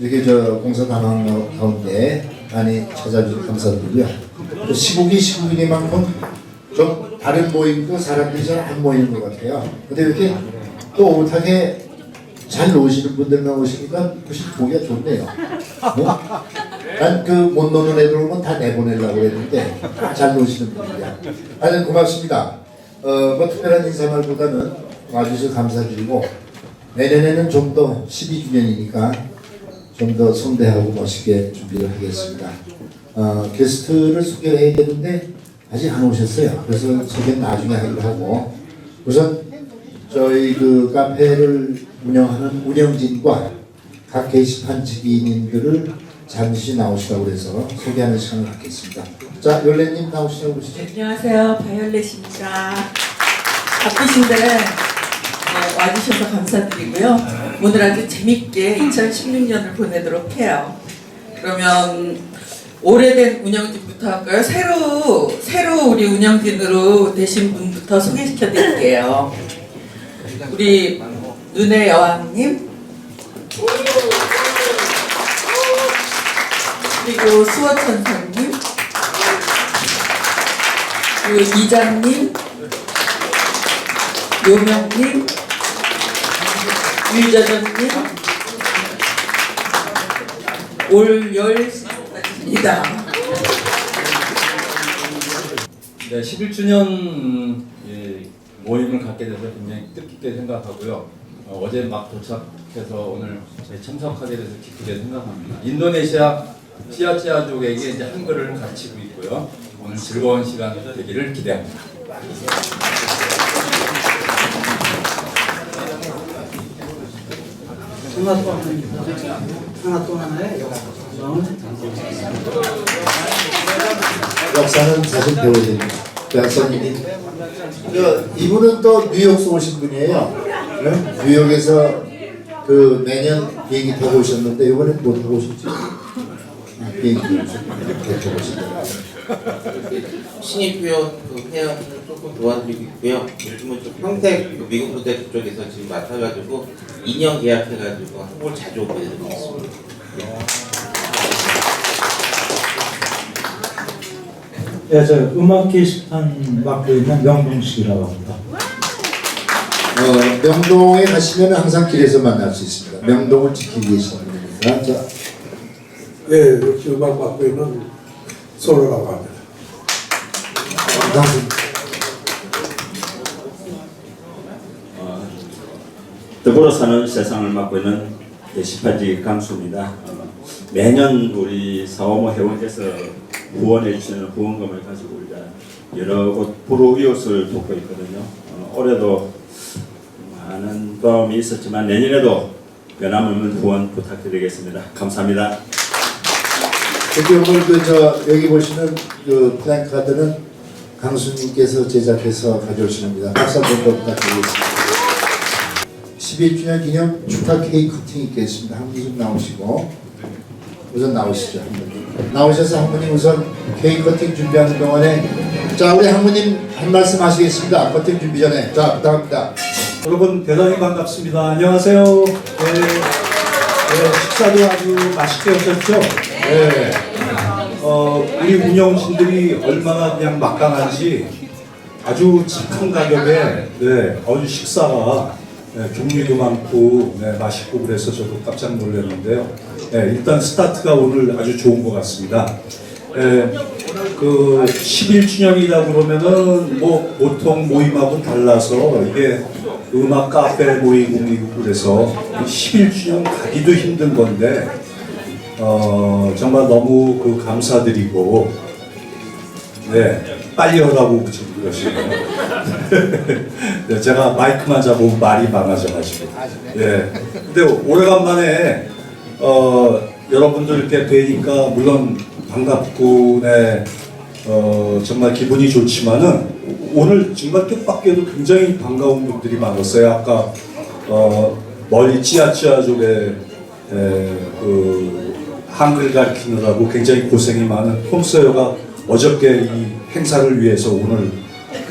이렇게 저 공사 단원 가운데 많이 찾아주셔서 감사드리고요. 또 시국이 시국이니만큼 좀 다른 모임도 사람들이 잘 안 모이는 것 같아요. 근데 이렇게 또 오붓하게 잘 노시는 분들만 오시니까 훨씬 보기가 좋네요. 난그 못 노는 애들 오면 다 내보내려고 했는데 다 잘 노시는 분들이야. 하여튼 고맙습니다. 어, 뭐 특별한 인사말보다는 와주셔서 감사드리고 내년에는 좀 더 12주년이니까 좀더 성대하고 멋있게 준비를 하겠습니다. 어, 게스트를 소개해야 되는데 아직 안 오셨어요. 그래서 소개는 나중에 하기로 하고 우선 저희 그 카페를 운영하는 운영진과 각 게시판 직위인들을 잠시 나오시라고 그래서 소개하는 시간을 갖겠습니다. 자, 열레님 나오시라고 그러시죠? 안녕하세요. 바이올렛입니다. 바쁘신데 어, 와주셔서 감사드리고요. 오늘 아주 재밌게 2016년을 보내도록 해요. 그러면 오래된 운영진부터 할까요? 새로 새로 우리 운영진으로 되신 분부터 소개시켜 드릴게요. 우리 눈의 여왕님 그리고 수어천사님 그리고 이장님, 요명님, 유자전님, 올열입니다. 네, 11주년 예, 모임을 갖게 돼서 굉장히 뜻깊게 생각하고요. 어, 어제 막 도착해서 오늘 참석하게 돼서 기쁘게 생각합니다. 인도네시아 찌아찌아족에게 이제 한글을 가르치고 있고요. 오늘 즐거운 시간 되기를 기대합니다. 하나 또 하나 하나 또 하나에 역사는 배워야 됩니다. 역사님이 저, 이분은 또 뉴욕에서 오신 분이에요. 네? 뉴욕에서 그 매년 비행기 타고 오셨는데 이번에 못 타고 오셨죠? 아, 비행기 타고 오셨어요. 신입 회원 그 회원을 조금 도와드리고 있고요. 요즘은 좀 평택 그 미국 부대 그쪽에서 지금 맡아가지고 2년 계약해가지고 한국을 자주 오게 되고 있습니다. 네, 저 음악 게시판 맡고 있는 명동식이라고 합니다. 어, 명동에 가시면 항상 길에서 만날 수 있습니다. 명동을 지키기 위해서 분입니다. 자, 예, 이렇게 음악 맡고 있는 솔로라고 합니다. 반갑습니다. 더불어 사는 세상을 맡고 있는 게시판지 강수입니다. 어, 매년 우리 사오모 회원께서 후원해 주시는 후원금을 가지고 우리가 여러 곳 불우이웃을 돕고 있거든요. 어, 올해도 많은 도움이 있었지만 내년에도 변함없는 후원 부탁드리겠습니다. 감사합니다. 특히 오늘 그저 여기 보시는 그 플랜카드는 강수님께서 제작해서 가져오시는니다 박수 한번 부탁드리겠습니다. 11주년 기념 축하 케이크 커팅이 있겠습니다. 한분좀 나오시고 우선 나오시죠. 한 분. 나오셔서 한 분이 우선 케이크 커팅 준비하는 동안에 자 우리 한 분님 한 말씀 하시겠습니다. 커팅 준비 전에 자 부탁합니다. 여러분 대단히 반갑습니다. 안녕하세요. 네, 네, 식사도 아주 맛있게 하셨죠? 네. 어, 우리 운영진들이 얼마나 그냥 막강한지 아주 착한 가격에 네, 아주 식사가 네, 종류도 많고 네, 맛있고 그래서 저도 깜짝 놀랐는데요. 네, 일단 스타트가 오늘 아주 좋은 것 같습니다. 네, 그 11주년이다 그러면은 뭐 보통 모임하고 달라서 이게 음악 카페 모임이고 그래서 11주년 가기도 힘든 건데 어 정말 너무 그 감사드리고 네 빨리 하라고 지금 그러시네요. 네, 제가 마이크만 잡으면 말이 많아져가지고 예 근데 오래간만에 어 여러분들 이렇게 뵈니까 물론 반갑고 네 어, 정말 기분이 좋지만은 오늘 정말 뜻밖에도 굉장히 반가운 분들이 많았어요. 아까 어, 멀리 찌아찌아 쪽에 에, 그 한글 가르치느라고 굉장히 고생이 많은 홈서여가 어저께 이 행사를 위해서 오늘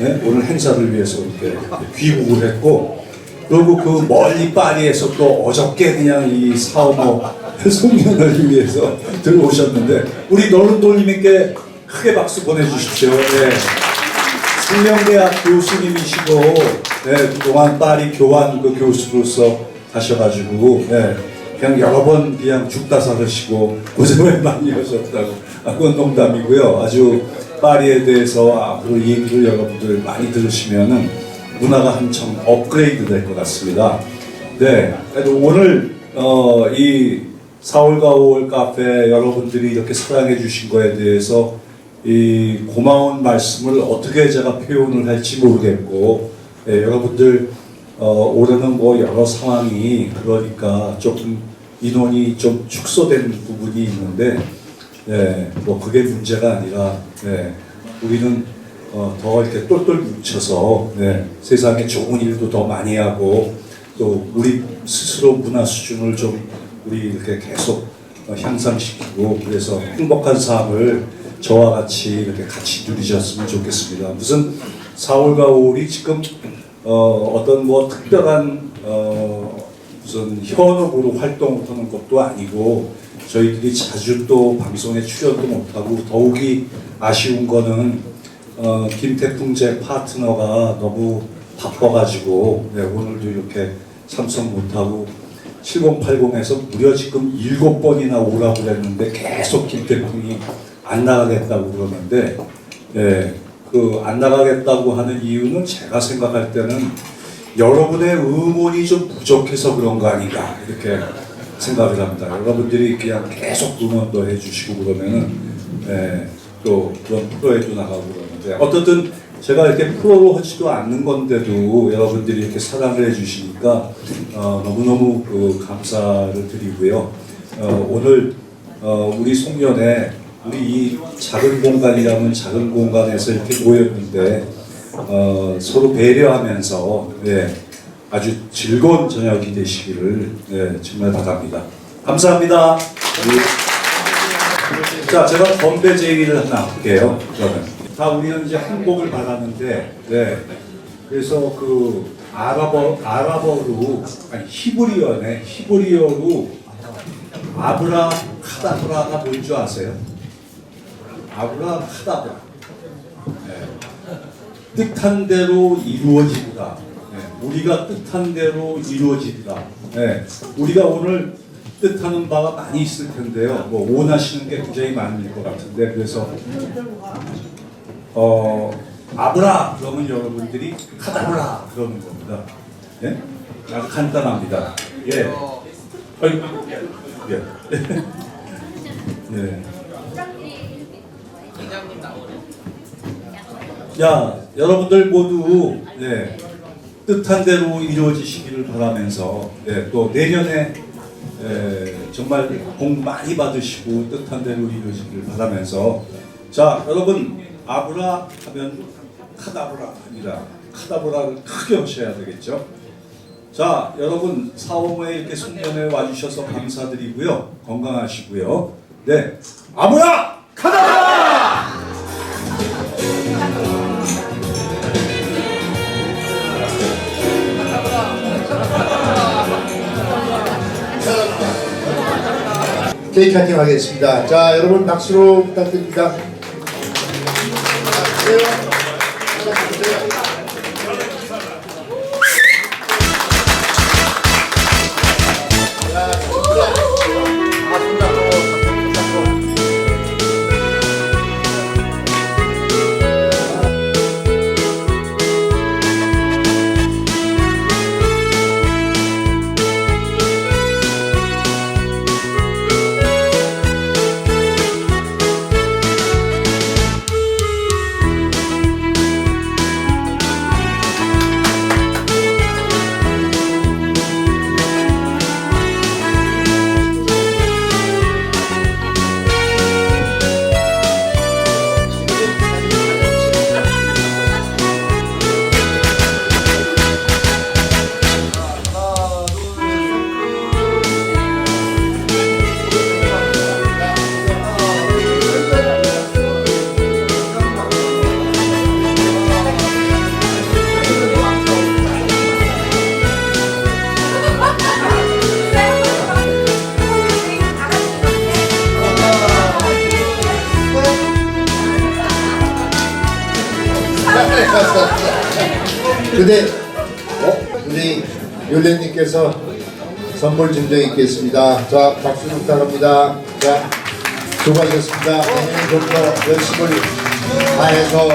예? 오늘 행사를 위해서 이렇게 귀국을 했고 그리고 그 멀리 파리에서 또 어저께 그냥 이 사오모 송년을 위해서 들어오셨는데 우리 노른돌님께 크게 박수 보내주십시오. 네. 생명대학 교수님이시고 네, 그동안 파리 교환 그 교수로서 하셔가지고 네, 그냥 여러 번 그냥 죽다 살으시고 고생을 많이 하셨다고 아, 그건 농담이고요. 아주 파리에 대해서 앞으로 얘기를 여러분들 많이 들으시면은 문화가 한참 업그레이드 될 것 같습니다. 네, 오늘 어, 이 4월과 5월 카페 여러분들이 이렇게 사랑해 주신 거에 대해서 이 고마운 말씀을 어떻게 제가 표현을 할지 모르겠고 예, 여러분들 어, 올해는 뭐 여러 상황이 그러니까 조금 인원이 좀 축소된 부분이 있는데 예, 뭐 그게 문제가 아니라 예, 우리는 어, 더 이렇게 똘똘 뭉쳐서 네, 세상에 좋은 일도 더 많이 하고 또 우리 스스로 문화 수준을 좀 우리 이렇게 계속 어, 향상시키고 그래서 행복한 삶을 저와 같이 이렇게 같이 누리셨으면 좋겠습니다. 무슨 4월과 5월이 지금 어, 어떤 뭐 특별한 어, 무슨 현업으로 활동을 하는 것도 아니고 저희들이 자주 또 방송에 출연도 못하고 더욱이 아쉬운 거는 어, 김태풍 제 파트너가 너무 바빠가지고 네, 오늘도 이렇게 참석 못하고 7080에서 무려 지금 일곱 번이나 오라고 그랬는데 계속 김태풍이 안 나가겠다고 그러는데 예, 그안 나가겠다고 하는 이유는 제가 생각할 때는 여러분의 응원이 좀 부족해서 그런 거 아닌가 이렇게 생각을 합니다. 여러분들이 그냥 계속 응원도 해주시고 그러면은 예, 또 그런 프로에도 나가고 그러는데 어떻든 제가 이렇게 프로로 하지도 않는 건데도 여러분들이 이렇게 사랑을 해주시니까 어, 너무너무 그 감사를 드리고요. 어, 오늘 어, 우리 송년회 우리 이 작은 공간이라면 작은 공간에서 이렇게 모였는데 어, 서로 배려하면서 예, 아주 즐거운 저녁이 되시기를 예, 정말 바랍니다. 감사합니다. 예. 자, 제가 건배 제의를 하나 할게요. 그러면 다 우리는 이제 행복을 바라는데, 네. 그래서 그 아랍어 아랍어로 아니 히브리어네 히브리어로 아브라 카다브라가 뭔 줄 아세요? 아브라 카다브라. 네. 뜻한 대로 이루어지리라. 네. 우리가 뜻한 대로 이루어지리라. 네. 우리가 오늘 뜻하는 바가 많이 있을 텐데요. 뭐 원하시는 게 굉장히 많을 것 같은데 그래서 어 아브라 그러면 여러분들이 카다브라 그러는 겁니다. 예? 아주 간단합니다. 예. 어이, 예. 예. 자, 여러분들 모두 네, 뜻한 대로 이루어지시기를 바라면서 네, 또 내년에 에, 정말 복 많이 받으시고 뜻한 대로 이루어지기를 바라면서 자, 여러분 아브라 하면 카다브라 아니라 카다브라를 크게 하셔야 되겠죠. 자, 여러분 사오모에 이렇게 송년회 와주셔서 감사드리고요. 건강하시고요. 네, 아브라 카다브라! 케이크 한팅 하겠습니다. 자, 여러분 박수로 부탁드립니다. 선물 증정이 있겠습니다. 자 박수 부탁합니다. 자 수고하셨습니다. 내년에 좀더 열심을 다해서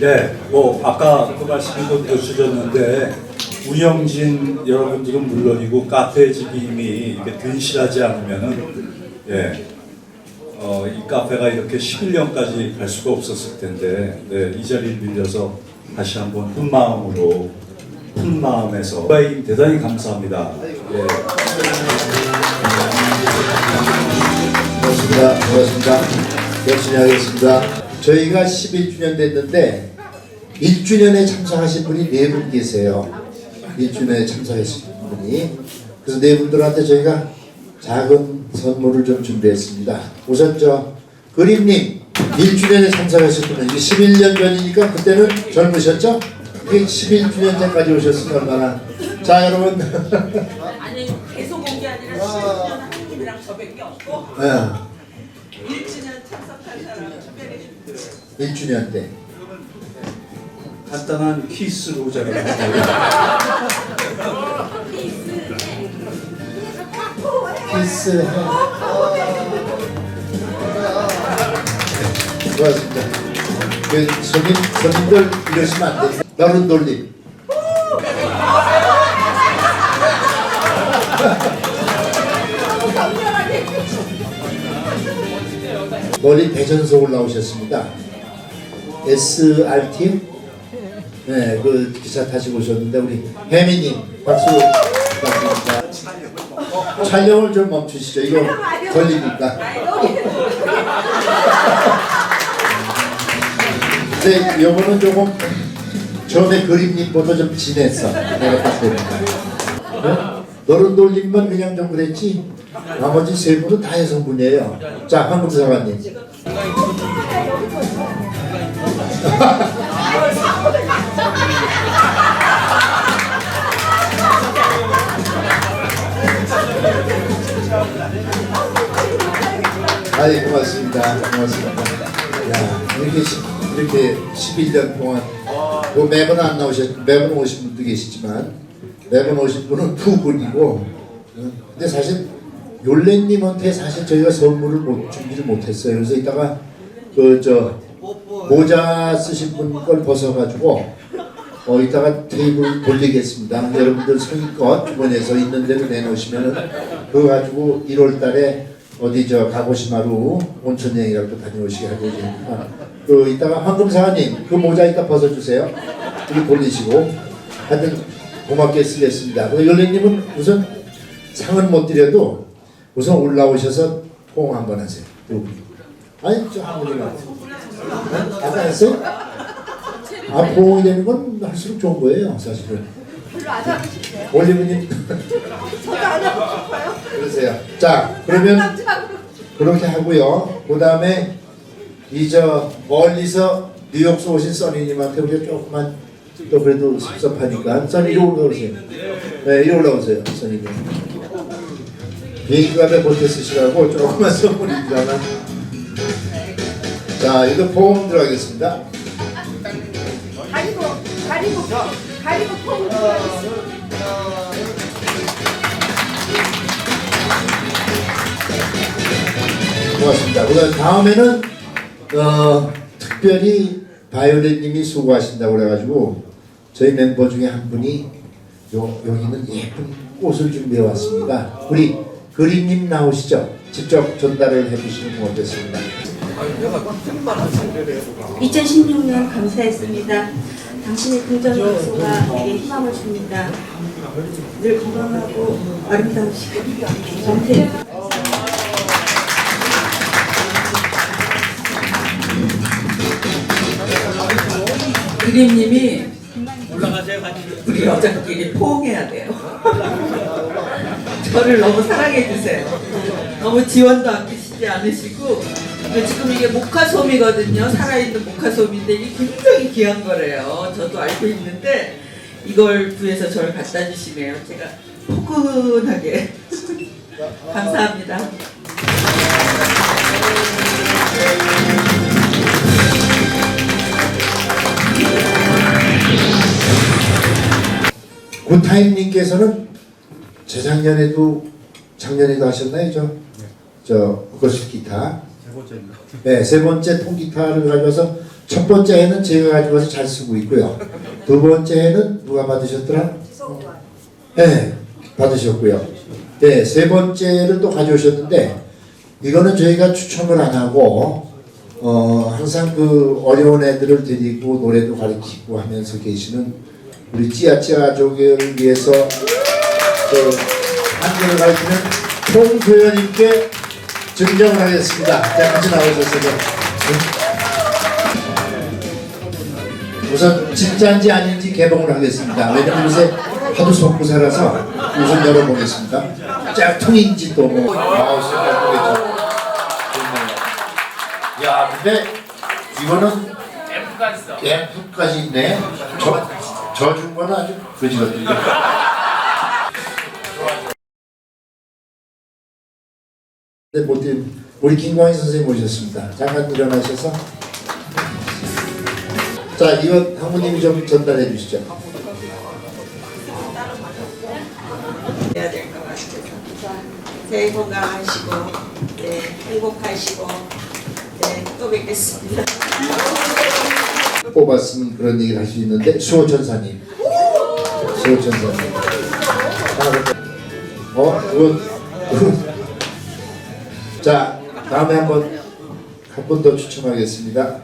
네, 뭐 아까 그 말씀도 주셨는데 운영진 여러분들은 물론이고 카페 집임이 이렇게 든실하지 않으면은 예, 어, 이 카페가 이렇게 11년까지 갈 수가 없었을 텐데 네, 이 자리를 빌려서 다시 한번 큰 마음으로 큰 마음에서 대단히 감사합니다. 예. 고맙습니다. 고맙습니다. 열심히 하겠습니다. 저희가 11주년 됐는데 1주년에 참석하신 분이 네 분 계세요. 1주년에 참석하신 분이. 그래서 네 분들한테 저희가 작은 선물을 좀 준비했습니다. 우선 저 그림님 1주년에 참석하셨군요. 이게 11년 전이니까 그때는 젊으셨죠? 이게 11주년 전까지 오셨으면 얼마나 자 여러분 아니 계속 온 게 아니라 10년 한 분이랑 저밖에 없고 네, 1주년 참석한 사람 특별히 1주년 때 간단한 키스로 제 고맙습니다. 그 손님, 손님들 이러시면 안 돼요. 나는 돌림. 멀리 대전서 올라오셨습니다. SRT? 네, 그 기차 타시고 오셨는데 우리 혜미님 박수. 촬영을 좀 멈추시죠. 이거 걸리니까. 근데 요거는 조금 전에 그림님보다 좀 진했어. 내가 봤을 때. 네? 너른 돌림만 그냥 좀 그랬지. 나머지 세 분은 다 여성분이에요. 자, 황금사관님. 아이 고맙습니다. 고맙습니다. 야 이렇게 시, 이렇게 11년 동안 뭐 매번 안 나오셨 매번 오신 분도 계시지만 매번 오신 분은 두 분이고 어, 근데 사실 요래님한테 사실 저희가 선물을 못 준비를 못했어요. 그래서 이따가 그 저 모자 쓰신 분 걸 벗어가지고 어 이따가 테이블 돌리겠습니다. 여러분들 성의껏 주머니에서 있는 대로 내놓으시면은 그거 가지고 1월 달에 어디 저 가고시마루 온천 여행이라도 다녀오시게 하고 있으니까 그 이따가 황금사관님 그 모자 이따 벗어주세요. 여기 돌리시고 하여튼 고맙게 쓰겠습니다. 연례님은 우선 상은 못 드려도 우선 올라오셔서 포옹 한번 하세요. 아니 저 한분이만 아까 했어요? 아 포옹이 되는 건 할수록 좋은 거예요 사실은. 별로 안 하고 싶어요. 올리브님 저도 안 하고 싶어요. 그러세요. 자 그러면 그렇게 하고요. 그 다음에 이 저 멀리서 뉴욕에서 오신 써니님한테 우리가 조금만 또 그래도 섭섭하니까 써니 이리 올라오세요. 네, 이리 올라오세요, 써니님. 비행기 값에 보태 쓰시라고 조금만 선물입니다만. 자, 이거 보험 들어가겠습니다. 가리고 가리고 가리고 폼을 들어야겠어. 고맙습니다. 그다음 다음에는 어, 특별히 바이올렛님이 수고하신다고 그래가지고 저희 멤버 중에 한 분이 요, 여기는 예쁜 꽃을 준비해 왔습니다. 우리 그림님 나오시죠? 직접 전달을 해주시는 건 어떻습니다. 2016년 감사했습니다. 당신의 긍정 박수가 내게 희망을 줍니다. 늘 건강하고 아름다우시고 정태 그림님이 우리 여자끼리 포옹해야 돼요. 저를 너무 사랑해 주세요. 너무 지원도 아끼시지 않으시고 근데 지금 이게 모카솜이거든요. 살아있는 모카솜인데 이게 굉장히 귀한 거래요. 저도 알고 있는데 이걸 구해서 저를 갖다 주시네요. 제가 포근하게 감사합니다. 그 고타임님께서는 재작년에도 작년에도 하셨나요? 저, 네. 저 그것이 기타 네, 세 번째 통기타를 가져와서 첫 번째에는 제가 가져와서 잘 쓰고 있고요. 두 번째에는 누가 받으셨더라? 네, 받으셨고요. 네, 세 번째를 또 가져오셨는데 이거는 저희가 추첨을 안 하고 어, 항상 그 어려운 애들을 데리고 노래도 가르치고 하면서 계시는 우리 찌아찌아족을 위해서 그 한글을 가르치는 송소연님께 증정을 하겠습니다. 자, 같이 나오셔서 우선 진짜인지 아닌지 개봉을 하겠습니다. 왜냐면 요새 하도 속고 살아서 우선 열어보겠습니다. 짝퉁인지 또뭐 마우스가 보겠죠. 야, 근데 이거는 앰프까지 있네. 저, 저준 거는 아주 그지 같은데. 네, 모두 우리 김광희 선생님 모셨습니다. 잠깐 일어나셔서. 자, 이거 한분님이 좀 전달해 주시죠. 해야 될 것 같아서 새해 건강하시고 네 행복하시고 네 또 뵙겠습니다. 뽑았으면 그런 얘기를 할 수 있는데 수호 천사님. 수호 천사님. 어, 그건, 그건. 자, 다음에 한번 한 번 더 추첨하겠습니다.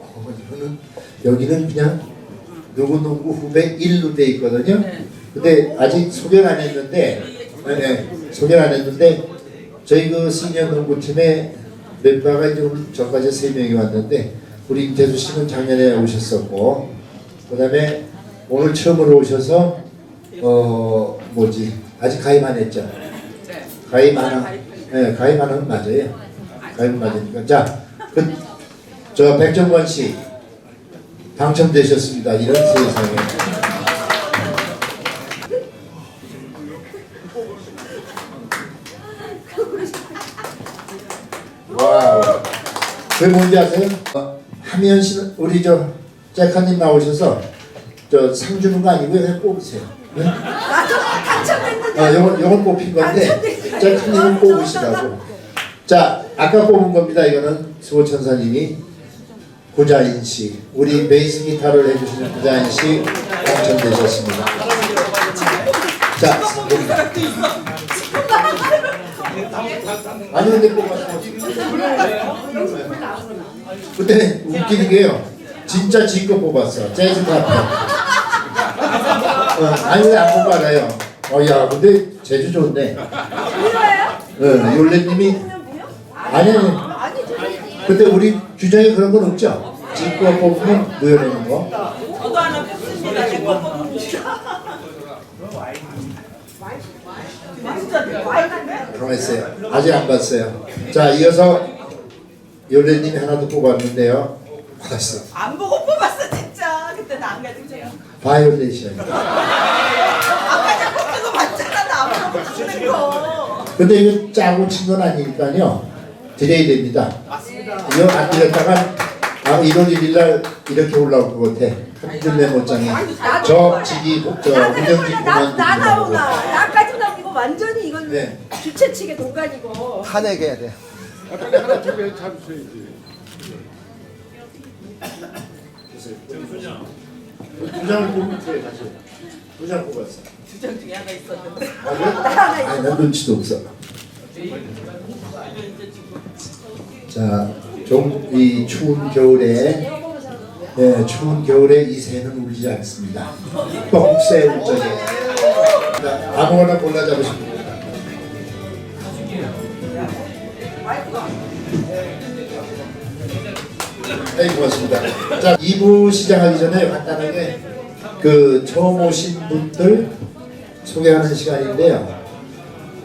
어, 이거는 여기는 그냥 누구 누구 후배 1로 돼 있거든요. 근데 아직 소개를 안 했는데, 네, 네, 소개를 안 했는데 저희 그 시니어 농구팀에 멤버가 오늘 전까지 세 명이 왔는데 우리 임태수 씨는 작년에 오셨었고 그다음에 오늘 처음으로 오셔서 어 뭐지 아직 가입 안 했죠? 가입 안 하, 네, 가입 안 하면 맞아요. 가입 맞으니까 자 그 저 백정권 씨 당첨되셨습니다. 이런 세상에. 와우. 그게 뭔지 아세요? 어, 하미연 씨는 우리 저 잭카님 나오셔서 저 상 주는 거 아니고요. 그냥 뽑으세요. 네? 아, 요건 요건 뽑힌 건데 잭카님은 뽑으시라고. 자, 아까 뽑은 겁니다. 이거는 수호천사님이 구자인 씨, 우리 베이스 기타를 해주시는 구자인 씨 당첨되셨습니다. 자. 아니 근데 뽑았어. 근데 웃기는 게요. 진짜 지거 뽑았어. 재즈 카페. 어, 아니 왜 안 뽑아가요? 어야 근데 제주 좋네. 어, 요래님이 아니 아니. 근데 우리 규정에 그런 건 없죠? 지거 뽑으면 무효라는 거. 저도 하나 뽑습니다. 내거 뽑습니다. 가만 있어요. 아직 안 봤어요. 자 이어서 요래님이 하나 더 뽑았는데요. 받았어. 안 보고 뽑았어 진짜. 그때 나 안 가지고요. 바이올레이션. 아까 자꾸 그거 맞잖아 나안 보고 주는 거. 근데 이거 짜고 친 건 아니니까요. 드려야 됩니다. 맞습니다. 이거 안 드렸다가 아 1월 1일 날 이렇게 올라올 것 같아. 한줄 메모장에 저 지기 저 무정지 공원 나 나오나. 나까지 나오고 이거 완전히 네. 주최 측의 동간이고 탄핵 해야 돼. 두 장을 뽑으면 돼 다시. 두 장 뽑았어. 주장 중에 하나 있었는데. 아, 그래? 아니 난 눈치도 없어. 자, 좀이 추운 겨울에 예, 추운 겨울에 이 새는 울지 않습니다. 똥새 울적에. 자, 아무거나 골라 잡으시면 됩니다. 네, 고맙습니다. 자, 2부 시작하기 전에 간단하게 그 처음 오신 분들 소개하는 시간인데요.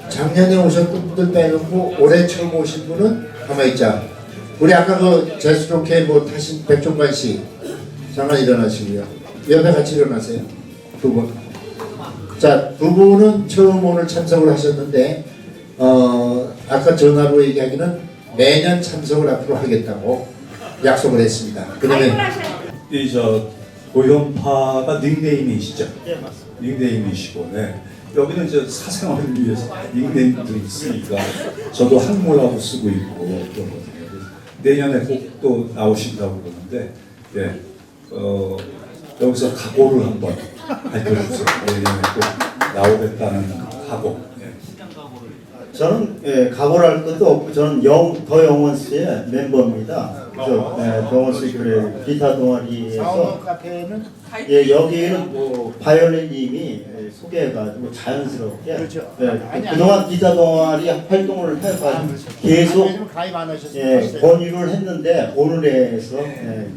작년에 오셨던 분들 빼놓고 올해 처음 오신 분은 가만히 있자. 우리 아까 그 제수롭게 뭐 타신 백종관 씨 잠깐 일어나시고요. 옆에 같이 일어나세요. 두 분. 자, 두 분은 처음 오늘 참석을 하셨는데 어 아까 전화로 얘기하기는 매년 참석을 앞으로 하겠다고 약속을 했습니다. 그러면 이저 고현파가 닉네임이시죠? 네 맞습니다. 닉네임이시고 네. 여기는 이제 사생활을 위해서 닉네임도 있으니까 저도 항모라고 쓰고 있고 그러거든요. 그래서 내년에 꼭 또 나오신다고 그러는데 예, 어, 여기서 각오를 한번 밝혀주세요. 내년에 꼭 나오겠다는 각오. 예. 저는 예, 각오를 할 것도 없고 저는 영, 더 영원스의 멤버입니다. 그래서 예, 정원스 그래 기타 동아리에서 카페는 예, 여기는 뭐 바이올린님이 예, 소개해가지고 자연스럽게 그렇죠. 예, 아니, 그동안 기타 동아리 활동을 해가지고 계속 가입 안 예, 하셨어요. 권유를 했는데 오늘에서 예,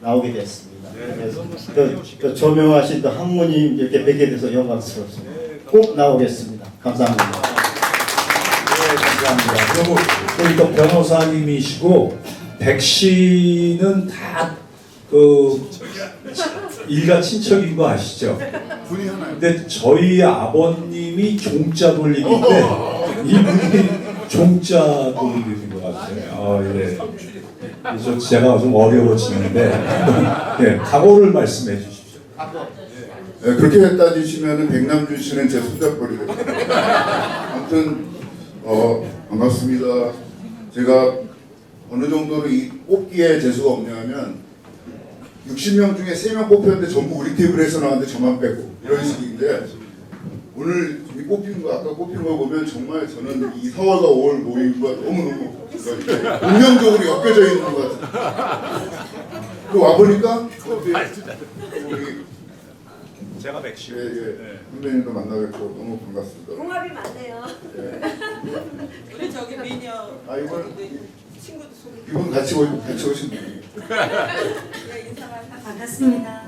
나오게 됐습니다. 그래서 또, 또 조명하신 또 학무님 이렇게 뵙게 돼서 영광스럽습니다. 꼭 나오겠습니다. 감사합니다. 네, 감사합니다. 그리고 우리 또 변호사님이시고 백 씨는 다그 일가 친척인 거 아시죠? 분이 하나요. 근데 저희 아버님이 종자 돌림인데 이분이 종자 돌리는 것 같아요. 아, 예. 그래서 제가 좀 어려워지는데 예, 각오를 말씀해 주십시오. 네, 그렇게 따지시면은 백남준 씨는 제 손잡거리거든요. 아무튼 어, 반갑습니다. 제가 어느 정도로 이 뽑기에 재수가 없냐면 60명 중에 3명 뽑혔는데 전부 우리 테이블에서 나왔는데 저만 빼고 이런 식인데 오늘 이 뽑힌 거 아까 뽑힌 거 보면 정말 저는 이 4월과 5월 모임과 너무너무 그러니까 운명적으로 엮여져 있는 것 같아요. 그 와보니까 우리 제가 백 씨. 예, 예. 선배님도 만나뵙고 너무 반갑습니다. 궁합이 많네요. 우리 저기 미녀 아, 이건 친구도 소개. 이분 같이 오 같이 오신 분이. 반갑습니다.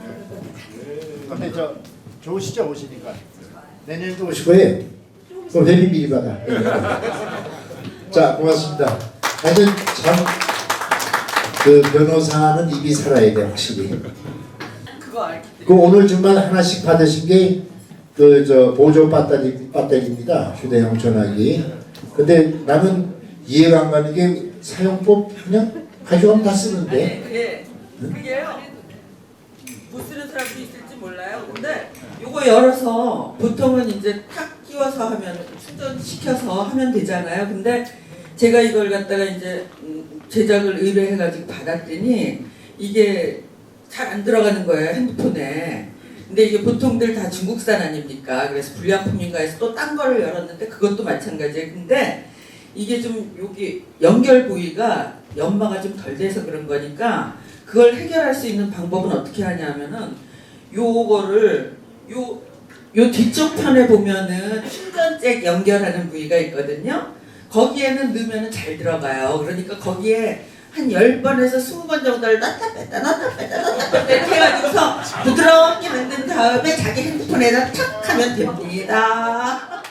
근데 저 좋으시죠 오시니까 내년에도 오실 거예요. 그럼 회비 미리 받아. 자 고맙습니다. 하여튼 참 그 변호사는 입이 살아야 돼 확실히. 그거 알기 그 오늘 주말 하나씩 받으신 게 그 저 보조 배터리 배터리입니다. 휴대용 전화기. 근데 나는 이해가 안 가는 게 사용법 그냥 가져가면 다 쓰는데. 예, 그게요. 못 쓰는 사람도 있을지 몰라요. 근데 요거 열어서 보통은 이제 탁 끼워서 하면 충전시켜서 하면 되잖아요. 근데 제가 이걸 갖다가 이제 음, 제작을 의뢰해가지고 받았더니 이게 잘 안 들어가는 거예요 핸드폰에. 근데 이게 보통들 다 중국산 아닙니까? 그래서 불량품인가 해서 또 딴 거를 열었는데 그것도 마찬가지예요. 근데 이게 좀 여기 연결 부위가 연마가 좀 덜 돼서 그런 거니까 그걸 해결할 수 있는 방법은 어떻게 하냐면은 요거를 요, 요 뒤쪽 편에 보면은 충전잭 연결하는 부위가 있거든요. 거기에는 넣으면 잘 들어가요. 그러니까 거기에 한 10번에서 20번 정도를 넣다 뺐다 넣다 뺐다 넣다 뺐다 이렇게 해가지고서 부드럽게 만든 다음에 자기 핸드폰에다 탁 하면 됩니다.